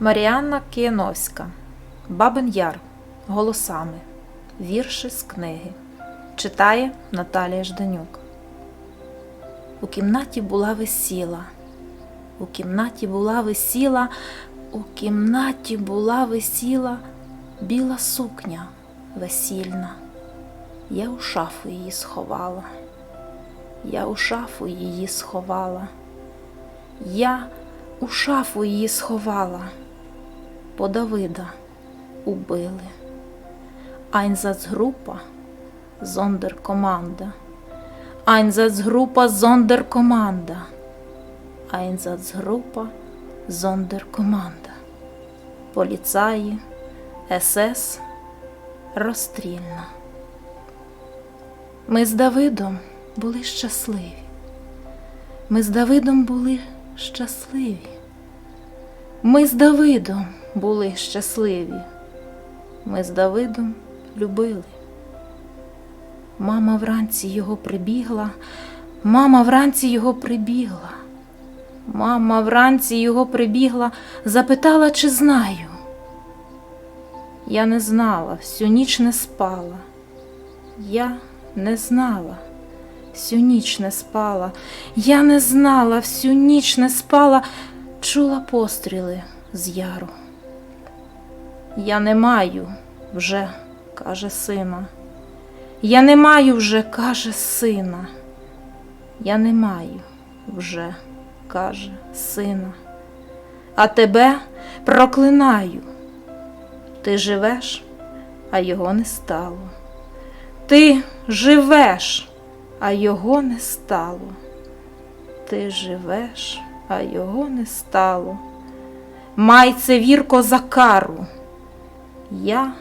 Маріанна Кияновська Бабин Яр голосами. Вірші з книги. Читає Наталія Жданюк. У кімнаті була весіла. У кімнаті була весіла, у кімнаті була весіла біла сукня весільна. Я у шафу її сховала. Я у шафу її сховала. Я у шафу її сховала. По Давида убили. Айнзацгрупа зондеркоманда. Айнзацгрупа зондеркоманда. Айнзацгрупа зондеркоманда. Поліцаї, СС, розстрільна. Ми з Давидом були щасливі. Ми з Давидом були щасливі. Ми з Давидом були щасливі. Ми з Давидом любили. Мама вранці його прибігла, мама вранці його прибігла. Мама вранці його прибігла, запитала, чи знаю. Я не знала, всю ніч не спала. Я не знала, всю ніч не спала. Я не знала, всю ніч не спала, чула постріли з яру. Я не маю вже, каже сина. Я не маю вже, каже сина. Я не маю вже, каже сина. А тебе проклинаю. Ти живеш, а його не стало. Ти живеш, а його не стало. Ти живеш, а його не стало. Май це вірко за кару. Я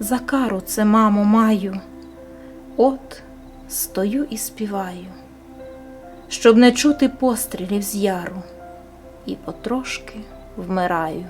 за кару це, мамо, маю. От стою і співаю, щоб не чути пострілів з яру, і потрошки вмираю.